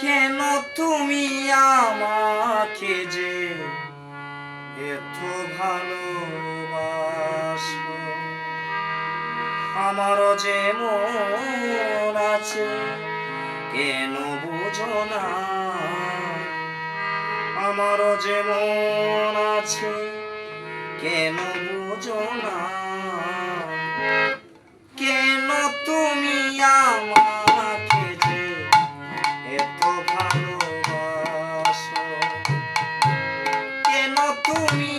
কেন তুমি আমাকে যে এত ভালোবাসো? আমারও যে মন আছে, কেন বুঝো না? আমারও যে মন আছে, কেন বুঝো না? তুমি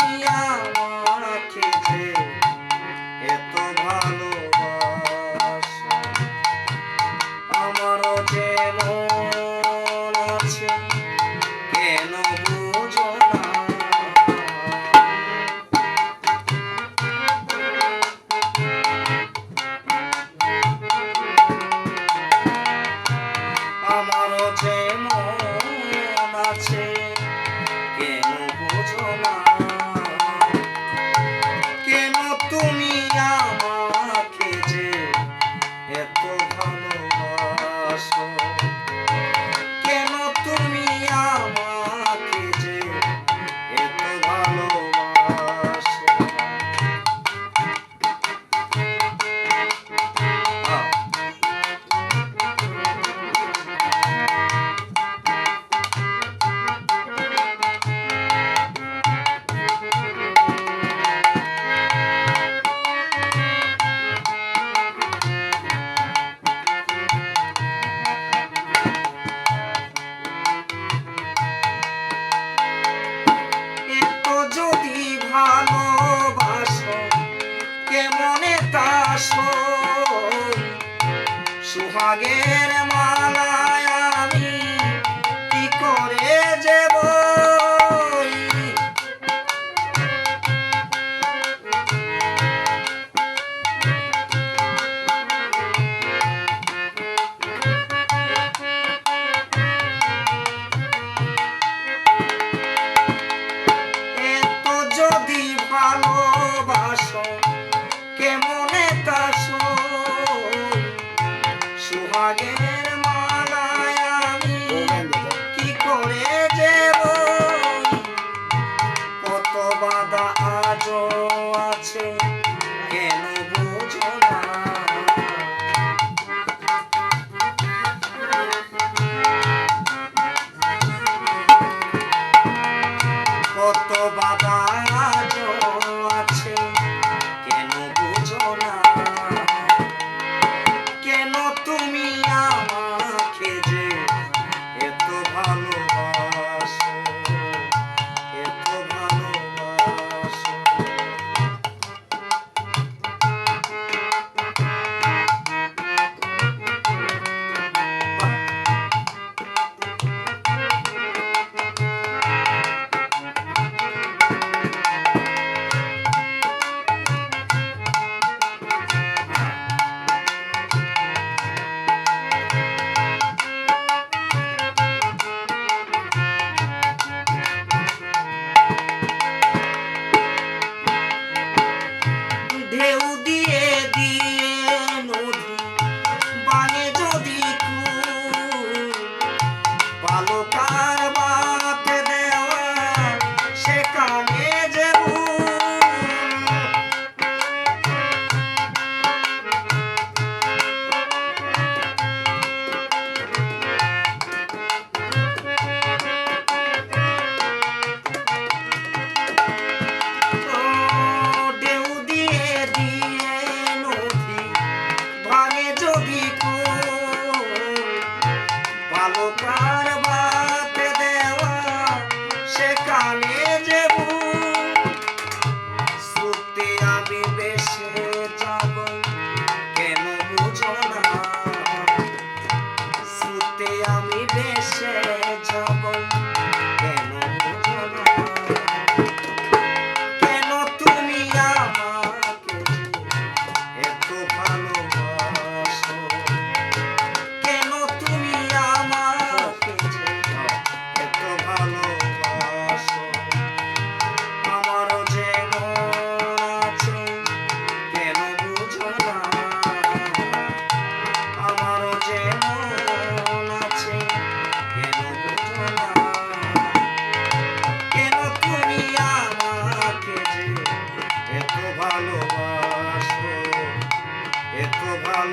আমাকে যে এত ভালোবাসো, আমারও যে মন আছে, কেন বুঝো না? আমারও যে মন আছে, কেন বুঝো না? সুহাগের সুহাগের মালায় আমি করে যাব? কত বাধা আজও আছে কেন কত বাধা நானே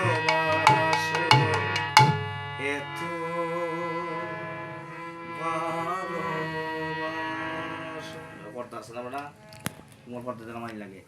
ভালোবাসো এত ভালোবাসো। করতে আসছে না বেটা? তোমার পর্দা মাইন লাগে।